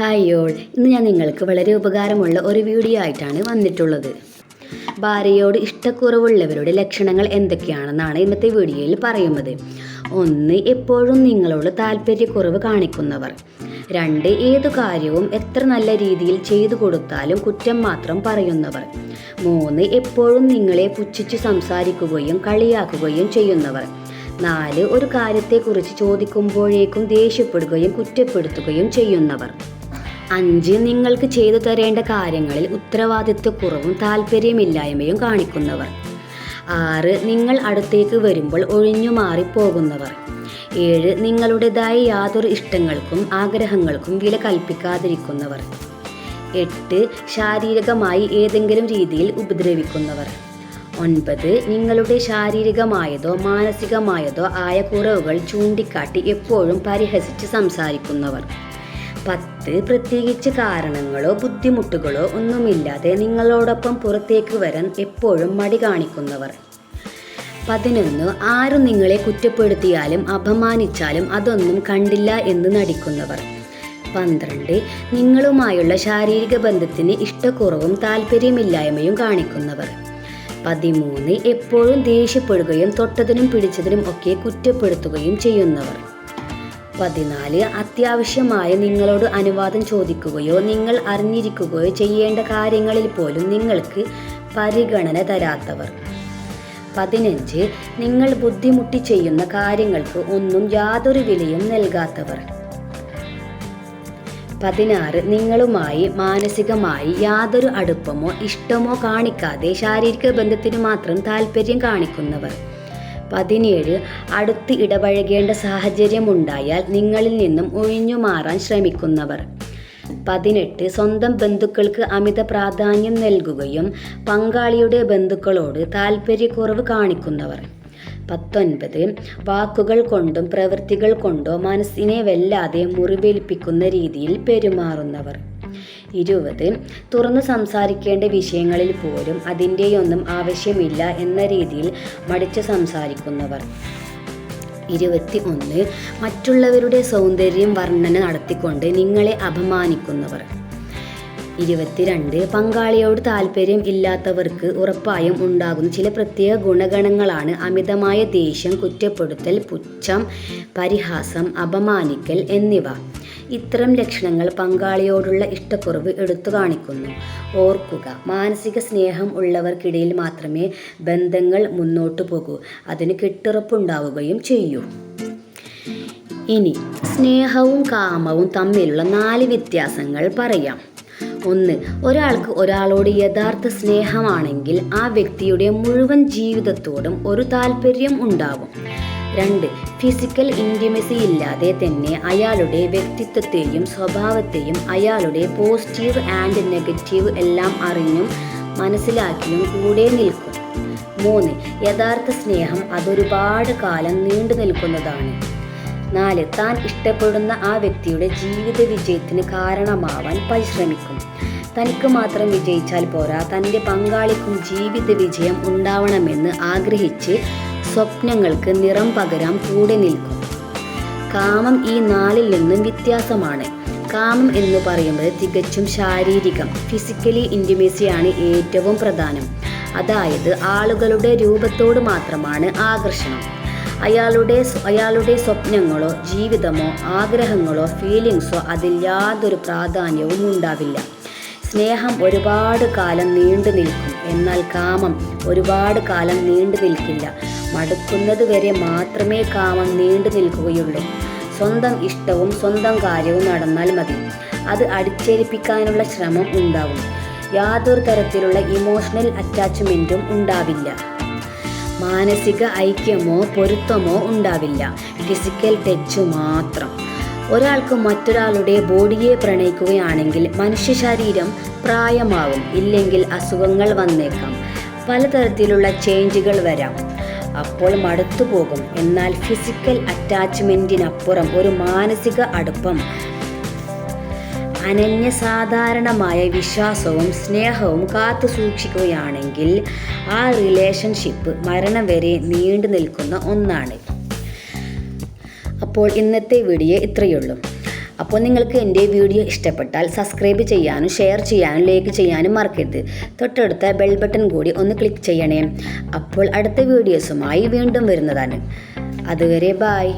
Hi y'all ഇന്ന് ഞാൻ നിങ്ങൾക്ക് വളരെ ഉപകാരമുള്ള ഒരു വീഡിയോ ആയിട്ടാണ് വന്നിട്ടുള്ളത്. ഭാര്യയോട് ഇഷ്ടക്കുറവുള്ളവരുടെ ലക്ഷണങ്ങൾ എന്തൊക്കെയാണെന്നാണ് ഇന്നത്തെ വീഡിയോയിൽ പറയുന്നത്. ഒന്ന് എപ്പോഴും നിങ്ങളോട് താല്പര്യക്കുറവ് കാണിക്കുന്നവർ. രണ്ട് ഏതു കാര്യവും എത്ര നല്ല രീതിയിൽ ചെയ്തു കൊടുത്താലും കുറ്റം മാത്രം പറയുന്നവർ. മൂന്ന് എപ്പോഴും നിങ്ങളെ പുച്ഛിച്ച് സംസാരിക്കുകയും കളിയാക്കുകയും ചെയ്യുന്നവർ. നാല് ഒരു കാര്യത്തെക്കുറിച്ച് ചോദിക്കുമ്പോഴേക്കും ദേഷ്യപ്പെടുകയും കുറ്റപ്പെടുത്തുകയും ചെയ്യുന്നവർ. അഞ്ച് നിങ്ങൾക്ക് ചെയ്തു തരേണ്ട കാര്യങ്ങളിൽ ഉത്തരവാദിത്വക്കുറവും താല്പര്യമില്ലായ്മയും കാണിക്കുന്നവർ. ആറ് നിങ്ങൾ അടുത്തേക്ക് വരുമ്പോൾ ഒഴിഞ്ഞു മാറിപ്പോകുന്നവർ. ഏഴ് നിങ്ങളുടേതായ യാതൊരു ഇഷ്ടങ്ങൾക്കും ആഗ്രഹങ്ങൾക്കും വില കൽപ്പിക്കാതിരിക്കുന്നവർ. എട്ട് ശാരീരികമായി ഏതെങ്കിലും രീതിയിൽ ഉപദ്രവിക്കുന്നവർ. ഒൻപത് നിങ്ങളുടെ ശാരീരികമായതോ മാനസികമായതോ ആയ കുറവുകൾ ചൂണ്ടിക്കാട്ടി എപ്പോഴും പരിഹസിച്ച് സംസാരിക്കുന്നവർ. പത്ത് പ്രത്യേകിച്ച് കാരണങ്ങളോ ബുദ്ധിമുട്ടുകളോ ഒന്നുമില്ലാതെ നിങ്ങളോടൊപ്പം പുറത്തേക്ക് വരാൻ എപ്പോഴും മടി കാണിക്കുന്നവർ. പതിനൊന്ന് ആരും നിങ്ങളെ കുറ്റപ്പെടുത്തിയാലും അപമാനിച്ചാലും അതൊന്നും കണ്ടില്ല എന്ന് നടിക്കുന്നവർ. പന്ത്രണ്ട് നിങ്ങളുമായുള്ള ശാരീരിക ബന്ധത്തിന് ഇഷ്ടക്കുറവും താല്പര്യമില്ലായ്മയും കാണിക്കുന്നവർ. പതിമൂന്ന് എപ്പോഴും ദേഷ്യപ്പെടുകയും തൊട്ടതിനും പിടിച്ചതിനും ഒക്കെ കുറ്റപ്പെടുത്തുകയും ചെയ്യുന്നവർ. പതിനാല് അത്യാവശ്യമായ നിങ്ങളോട് അനുവാദം ചോദിക്കുകയോ നിങ്ങൾ അറിഞ്ഞിരിക്കുകയോ ചെയ്യേണ്ട കാര്യങ്ങളിൽ പോലും നിങ്ങൾക്ക് പരിഗണന തരാത്തവർ. പതിനഞ്ച് നിങ്ങൾ ബുദ്ധിമുട്ടി ചെയ്യുന്ന കാര്യങ്ങൾക്ക് ഒന്നും യാതൊരു വിലയും നൽകാത്തവർ. പതിനാറ് നിങ്ങളുമായി മാനസികമായി യാതൊരു അടുപ്പമോ ഇഷ്ടമോ കാണിക്കാതെ ശാരീരിക ബന്ധത്തിന് മാത്രം താല്പര്യം കാണിക്കുന്നവർ. പതിനേഴ് അടുത്ത് ഇടപഴകേണ്ട സാഹചര്യമുണ്ടായാൽ നിങ്ങളിൽ നിന്നും ഒഴിഞ്ഞു മാറാൻ ശ്രമിക്കുന്നവർ. പതിനെട്ട് സ്വന്തം ബന്ധുക്കൾക്ക് അമിത പ്രാധാന്യം നൽകുകയും പങ്കാളിയുടെ ബന്ധുക്കളോട് താല്പര്യക്കുറവ് കാണിക്കുന്നവർ. പത്തൊൻപത് വാക്കുകൾ കൊണ്ടും പ്രവൃത്തികൾ കൊണ്ടോ മനസ്സിനെ വല്ലാതെ മുറിവേൽപ്പിക്കുന്ന രീതിയിൽ പെരുമാറുന്നവർ. ഇരുപത്. തുറന്നു സംസാരിക്കേണ്ട വിഷയങ്ങളിൽ പോലും അതിന്റെയൊന്നും ആവശ്യമില്ല എന്ന രീതിയിൽ മടിച്ചു സംസാരിക്കുന്നവർ. ഇരുപത്തി ഒന്ന് മറ്റുള്ളവരുടെ സൗന്ദര്യം വർണന നടത്തിക്കൊണ്ട് നിങ്ങളെ അപമാനിക്കുന്നവർ. ഇരുപത്തിരണ്ട്. പങ്കാളിയോട് താല്പര്യം ഇല്ലാത്തവർക്ക് ഉറപ്പായും ഉണ്ടാകുന്ന ചില പ്രത്യേക ഗുണഗണങ്ങളാണ് അമിതമായ ദേഷ്യം കുറ്റപ്പെടുത്തൽ പുച്ഛം പരിഹാസം അപമാനിക്കൽ എന്നിവ. ഇത്തരം ലക്ഷണങ്ങൾ പങ്കാളിയോടുള്ള ഇഷ്ടക്കുറവ് എടുത്തു കാണിക്കുന്നു. ഓർക്കുക മാനസിക സ്നേഹം ഉള്ളവർക്കിടയിൽ മാത്രമേ ബന്ധങ്ങൾ മുന്നോട്ടു പോകൂ. അതിന് കെട്ടുറപ്പുണ്ടാവുകയും ചെയ്യൂ. ഇനി സ്നേഹവും കാമവും തമ്മിലുള്ള നാല് വ്യത്യാസങ്ങൾ പറയാം. ഒന്ന് ഒരാൾക്ക് ഒരാളോട് യഥാർത്ഥ സ്നേഹമാണെങ്കിൽ ആ വ്യക്തിയുടെ മുഴുവൻ ജീവിതത്തോടും ഒരു താല്പര്യം ഉണ്ടാവും. രണ്ട് ഫിസിക്കൽ ഇന്റിമസി ഇല്ലാതെ തന്നെ അയാളുടെ വ്യക്തിത്വത്തെയും സ്വഭാവത്തെയും അയാളുടെ പോസിറ്റീവ് ആൻഡ് നെഗറ്റീവ് എല്ലാം അറിഞ്ഞും മനസ്സിലാക്കിയും കൂടെ നിൽക്കും. മൂന്ന് യഥാർത്ഥ സ്നേഹം അതൊരുപാട് കാലം നീണ്ടു നിൽക്കുന്നതാണ്. നാല് താൻ ഇഷ്ടപ്പെടുന്ന ആ വ്യക്തിയുടെ ജീവിത വിജയത്തിന് കാരണമാവാൻ പരിശ്രമിക്കും. തനിക്ക് മാത്രം വിജയിച്ചാൽ പോരാ തന്റെ പങ്കാളിക്കും ജീവിത വിജയം ഉണ്ടാവണമെന്ന് ആഗ്രഹിച്ച് സ്വപ്നങ്ങൾക്ക് നിറം പകരാൻ കൂടെ നിൽക്കും. കാമം ഈ നാലിൽ നിന്നും വ്യത്യാസമാണ്. കാമം എന്ന് പറയുന്നത് തികച്ചും ശാരീരികം ഫിസിക്കലി ഇന്റിമേസിയാണ് ഏറ്റവും പ്രധാനം. അതായത് ആളുകളുടെ രൂപത്തോട് മാത്രമാണ് ആകർഷണം. അയാളുടെ അയാളുടെ സ്വപ്നങ്ങളോ ജീവിതമോ ആഗ്രഹങ്ങളോ ഫീലിങ്സോ അതിൽ യാതൊരു പ്രാധാന്യവും ഉണ്ടാവില്ല. സ്നേഹം ഒരുപാട് കാലം നീണ്ടു നിൽക്കും എന്നാൽ കാമം ഒരുപാട് കാലം നീണ്ടു നിൽക്കില്ല മടുക്കുന്നത് വരെ മാത്രമേ കാമം നീണ്ടു നിൽക്കുകയുള്ളൂ. സ്വന്തം ഇഷ്ടവും സ്വന്തം കാര്യവും നടന്നാൽ മതി. അത് അടിച്ചേൽപ്പിക്കാനുള്ള ശ്രമം ഉണ്ടാവും. യാതൊരു തരത്തിലുള്ള ഇമോഷണൽ അറ്റാച്ച്മെന്റും ഉണ്ടാവില്ല. മാനസിക ഐക്യമോ പൊരുത്തമോ ഉണ്ടാവില്ല. ഫിസിക്കൽ ടച്ച് മാത്രം. ഒരാൾക്ക് മറ്റൊരാളുടെ ബോഡിയെ പ്രണയിക്കുകയാണെങ്കിൽ മനുഷ്യ ശരീരം പ്രായമാവും ഇല്ലെങ്കിൽ അസുഖങ്ങൾ വന്നേക്കാം. പലതരത്തിലുള്ള ചേഞ്ചുകൾ വരാം. അപ്പോൾ മടുത്തു പോകും. എന്നാൽ ഫിസിക്കൽ അറ്റാച്ച്മെന്റിനപ്പുറം ഒരു മാനസിക അടുപ്പം അനന്യ സാധാരണമായ വിശ്വാസവും സ്നേഹവും കാത്തു സൂക്ഷിക്കുകയാണെങ്കിൽ ആ റിലേഷൻഷിപ്പ് മരണം വരെ നീണ്ടു നിൽക്കുന്ന ഒന്നാണ്. അപ്പോൾ ഇന്നത്തെ വീഡിയോ ഇത്രയുള്ളൂ അപ്പോൾ നിങ്ങൾക്ക് എന്റെ വീഡിയോ ഇഷ്ടപ്പെട്ടാൽ സബ്സ്ക്രൈബ് ചെയ്യാനും ഷെയർ ചെയ്യാനും ലൈക്ക് ചെയ്യാനും മറക്കരുത്. തൊട്ടടുത്ത ബെൽ ബട്ടൺ കൂടി ഒന്ന് ക്ലിക്ക് ചെയ്യണേ. അപ്പോൾ അടുത്ത വീഡിയോസുമായി വീണ്ടും വരുന്നതാണ്. അതുവരെ ബായ്